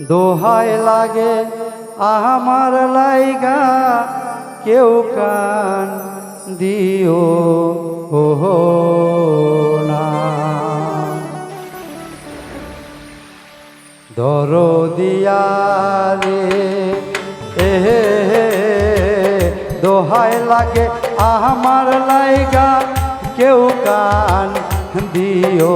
দোহাই লাগে আমার লাইগা, কেউ কান দিও, ওহো না। দরদিয়া রে এহে দোহাই লাগে আমার লাইগা, কেউ কান দিও।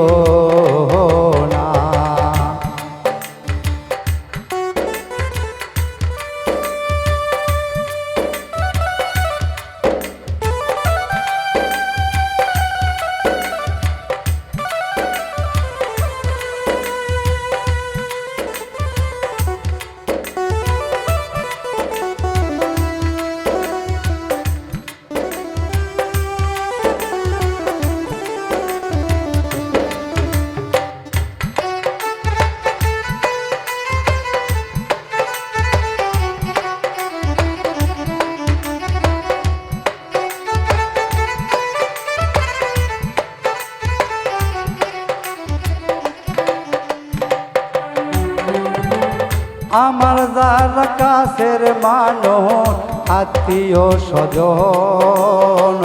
কাছের মানুষ, আত্মীয় স্বজন।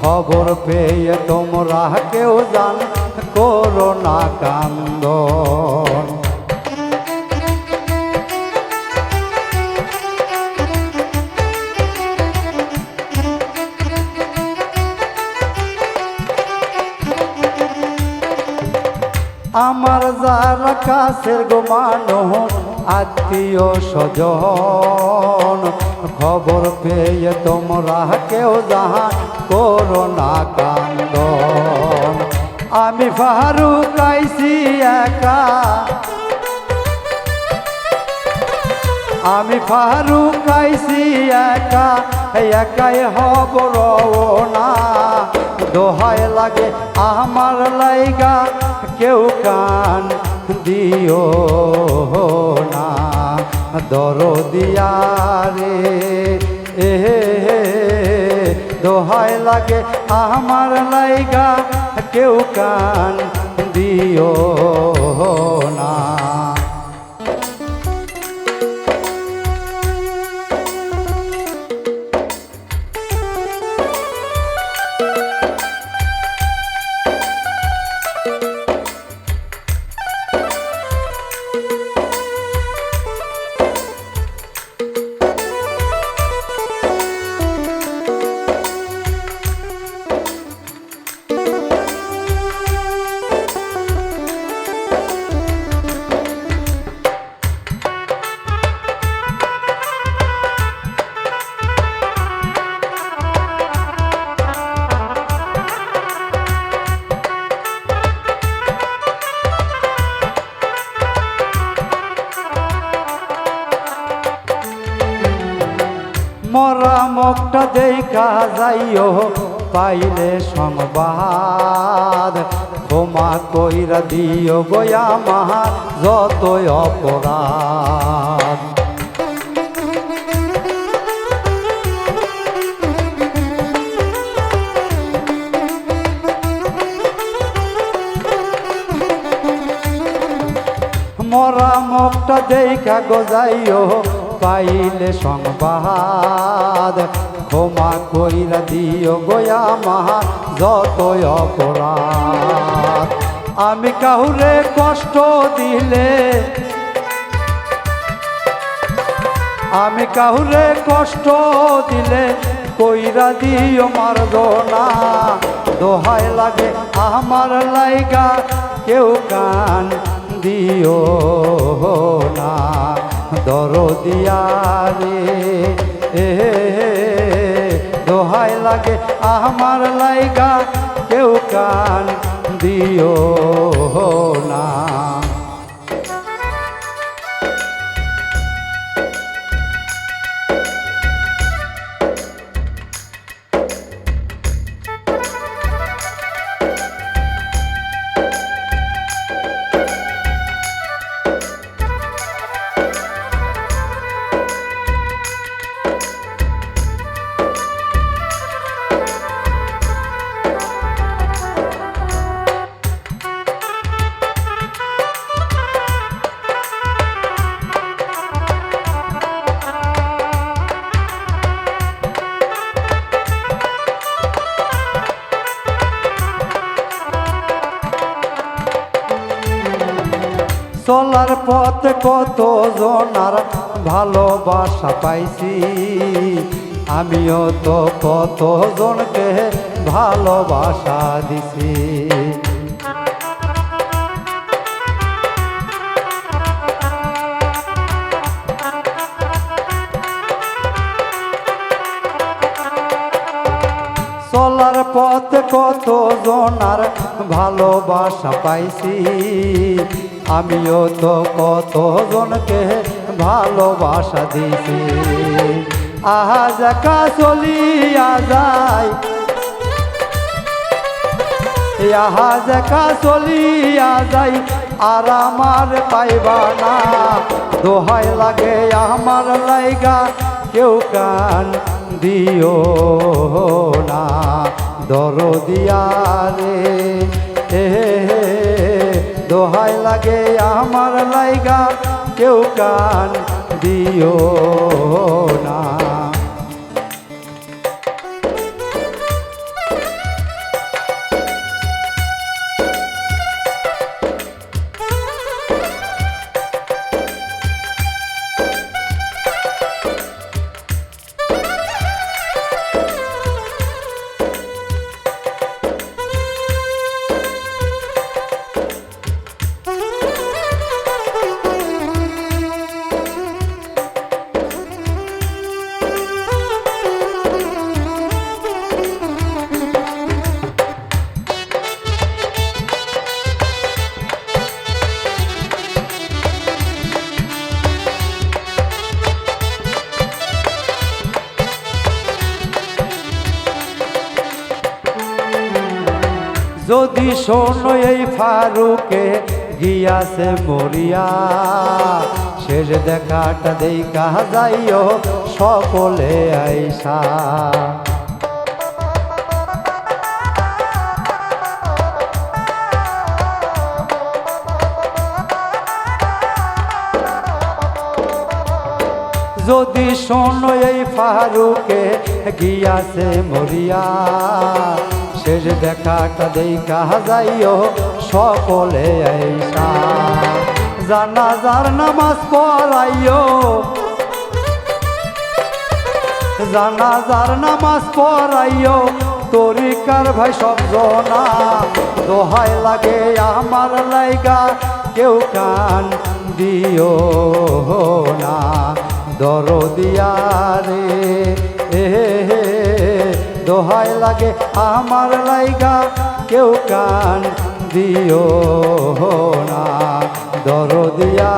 খবর পেয়ে তোমরা কেউ জান করোনা কান্দন। আমার যারা কাছের গো আত্মীয় স্বজন, খবর পেয়ে তোমরা কেউ জাহান করোনা কান্দন। আমি ফারুক আইসি একা। আমি ফারুক আইসি একা, একাই হব না দোহাই লাগে আমার লাইগা কেউ কান দিও না দরদিয়া রে এ দোহাই লাগে আমার লাইগা, কেউ কান দিও না। মুখটা দেখা যাইও, পাইলে সংবাদ। ক্ষমা কইরা দিও গয়া মাহা যত অপরাধ। মরা মুখটা দেখা গজাইও পাইলে সংবাদ। ক্ষমা কইরা দিও গয়া মাহা যত অপরাধ। আমি কাহুরে কষ্ট দিলে, আমি কাহুরে কষ্ট দিলে কইরা দিও মারদনা দোহাই লাগে আমার লাইগা, কেউ কান দিও। না দরদিয়া রে এ দোহাই লাগে আমার লাইগা কেউ কান দিও না। চলার পথে কত জনার ভালোবাসা পাইছি? আমিও তো কত জনকে ভালোবাসা দিছি। চলার পথে কত জনার ভালোবাসা পাইছি? আমিও তো কত জনকে ভালোবাসা দিছি। আহা জাকা চলিয়া যায় আহা জাকা চলিয়া যাই, আর আমার পাইবা না। দোহাই লাগে আমার লাইগা, কেউ কান দিও না। দর দিয়া রে দোহাই লাগে আমার লাইগা কেউ কান দিও না। যদি শোনো এই ফারুকে, গিয়াছে মরিয়া। শেষ দেখাটা দেখা যাইও সকলে আইসা। যদি শোনো এই ফারুকে, গিয়াছে মরিয়া। শেষ দেখাটা দেখা যাইও সকলে আইসা জানাজার নামাজ পড়াইও। জানাজার নামাজ পড়াইও। তরিকার ভাই সব জনা। দোহাই লাগে আমার লাইগা, কেউ কান দিও না। দর দিয়া রে এ দোহাই লাগে, আমার লাইগা কেউ কান দিও না। দর দিয়া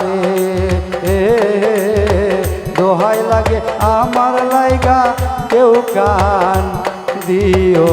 রে এ, দোহাই লাগে, আমার লাইগা কেউ কান দিও